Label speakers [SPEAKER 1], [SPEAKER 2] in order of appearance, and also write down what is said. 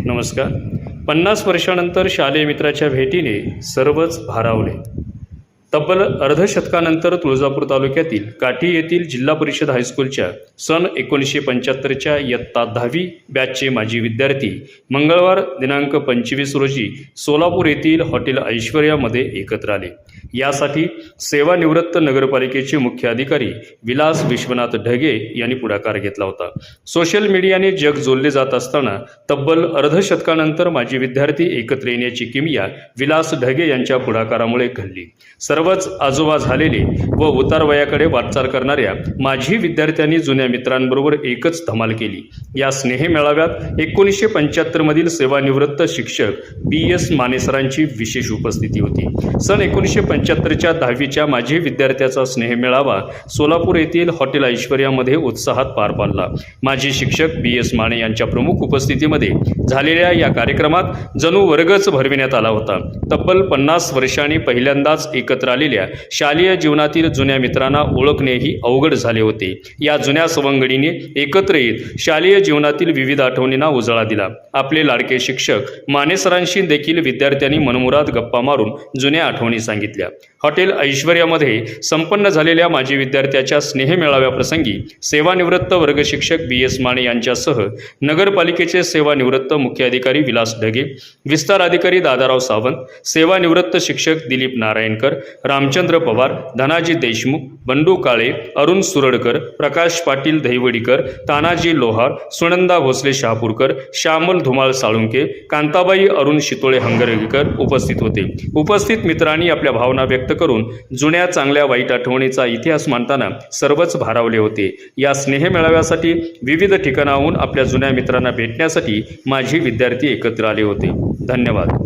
[SPEAKER 1] नमस्कार. पन्नास वर्षानंतर शालेय मित्राच्या भेटीने सर्वच भारावले. तब्बल अर्धशतकानंतर तुळजापूर तालुक्यातील काठी येथील जिल्हा परिषद हायस्कूलच्या सन एकोणीसशे पंच्याहत्तरच्या इयत्ता दहावी बॅचचे माजी विद्यार्थी मंगळवार दिनांक पंचवीस रोजी सोलापूर येथील हॉटेल ऐश्वर्यामध्ये एकत्र आले. यासाठी सेवानिवृत्त नगरपालिकेचे मुख्य अधिकारी विलास विश्वनाथ ढगे यांनी पुढाकार घेतला होता. सोशल मीडियाने जग जोडले जात असताना तब्बल अर्धशतकानंतर माजी विद्यार्थी एकत्र येण्याची किमया विलास ढगे यांच्या पुढाकारामुळे घडली. सर्व सर्वच आजोबा झालेले व उतार वयाकडे वाटचाल करणाऱ्या माजी विद्यार्थ्यांनी जुन्या मित्रांबरोबर एकच धमाल केली. या स्नेह मेळाव्यात एकोणीसशे पंच्याहत्तरमधील सेवानिवृत्त शिक्षक बी एस मानेसरांची विशेष उपस्थिती होती. सन एकोणीसशे पंच्याहत्तरच्या दहावीच्या माझी विद्यार्थ्याचा स्नेह मेळावा सोलापूर येथील हॉटेल ऐश्वर्यामध्ये उत्साहात पार पाडला. माजी शिक्षक बी एस माने यांच्या प्रमुख उपस्थितीमध्ये झालेल्या या कार्यक्रमात जणू वर्गच भरविण्यात आला होता. तब्बल पन्नास वर्षांनी पहिल्यांदाच एकत्र आलेल्या शालेय जीवनातील जुन्या मित्रांना ओळखणेही अवघड झाले होते. या जुन्या सवंगडीने एकत्र येत शालेय जीवनातील विविध आठवणींना उजाळा दिला. आपले लाडके शिक्षक मानेसरांशी देखील विद्यार्थ्यांनी मनमुराद गप्पा मारून जुन्या आठवणी सांगितल्या. हॉटेल ऐश्वर्यामध्ये संपन्न झालेल्या माजी विद्यार्थ्याच्या स्नेह मेळाव्याप्रसंगी सेवानिवृत्त वर्ग शिक्षक बी एस माने यांच्यासह नगरपालिकेचे सेवानिवृत्त मुख्य अधिकारी विलास ढगे विस्तार अधिकारी दादाराव सावंत सेवानिवृत्त शिक्षक दिलीप नारायणकर रामचंद्र पवार धनाजी देशमुख बंडू काळे अरुण सुरडकर प्रकाश पाटील दहिवडीकर तानाजी लोहार सुनंदा भोसले शहापूरकर श्यामल धुमाळ साळुंके कांताबाई अरुण शितोळे हंगरगीकर उपस्थित होते. उपस्थित मित्रांनी आपल्या भावना व्यक्त करून जुन्या चांगल्या वाईट आठवणीचा इतिहास मांडताना सर्वच भारावले होते. या स्नेह मेळाव्यासाठी विविध ठिकाणाहून आपल्या जुन्या मित्रांना भेटण्यासाठी माझी विद्यार्थी एकत्र आले होते. धन्यवाद.